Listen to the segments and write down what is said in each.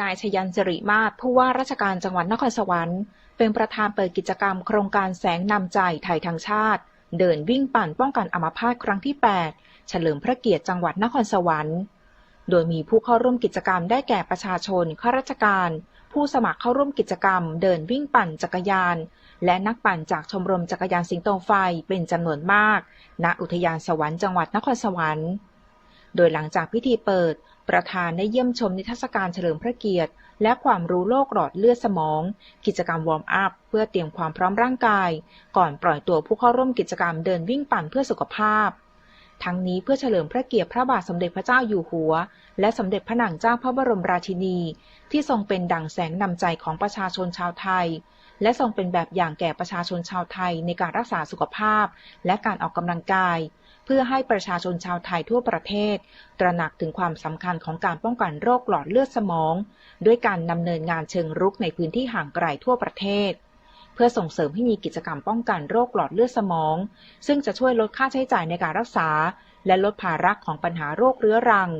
นายชยันสิริมาศผู้ว่าราชการจังหวัดนครสวรรค์ เป็นประธานเปิดกิจกรรมโครงการแสงนำใจไทยทางชาติ เดินวิ่งปั่นป้องกันอัมพาตครั้งที่ 8 เฉลิมพระเกียรติจังหวัดนครสวรรค์ โดยมีผู้เข้าร่วมกิจกรรมได้แก่ประชาชนข้าราชการ ผู้สมัครเข้าร่วมกิจกรรม เดินวิ่งปั่นจักรยาน และนักปั่นจากชมรมจักรยานสิงโตไฟเป็นจำนวนมาก ณอุทยานสวรรค์จังหวัดนครสวรรค์ โดยหลังจากพิธีเปิด ประธานได้เยี่ยมชมนิทรรศการเฉลิมพระเกียรติ และความรู้โรคหลอดเลือดสมอง กิจกรรมวอร์มอัพเพื่อเตรียมความพร้อมร่างกาย ก่อนปล่อยตัวผู้เข้าร่วมกิจกรรมเดินวิ่งปั่นเพื่อสุขภาพ ทั้งนี้เพื่อเฉลิมพระเกียรติพระบาทสมเด็จพระเจ้าอยู่หัว และสมเด็จพระนางเจ้าพระบรมราชินี ที่ทรงเป็นดั่งแสงนำใจของประชาชนชาวไทย และทรงเป็นแบบอย่างแก่ประชาชนชาวไทยในการรักษาสุขภาพ และการออกกำลังกาย เพื่อให้ประชาชนชาวไทยทั่วประเทศ ตระหนักถึงความสำคัญของการป้องกันโรคหลอดเลือดสมอง ด้วยการดำเนินงานเชิงรุกในพื้นที่ห่างไกลทั่วประเทศ เพื่อส่งเสริมให้มีกิจกรรมป้องกันโรคหลอดเลือดสมอง ซึ่งจะช่วยลดค่าใช้จ่ายในการรักษา และลดภาระของปัญหาโรคเรื้อรัง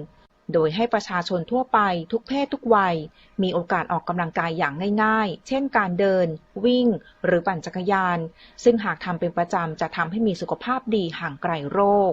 โดยให้ประชาชนทั่วไปทุกเพศทุกวัย มีโอกาสออกกำลังกายอย่างง่ายๆ เช่นการเดิน วิ่ง หรือปั่นจักรยาน ซึ่งหากทำเป็นประจำจะทำให้มีสุขภาพดีห่างไกลโรค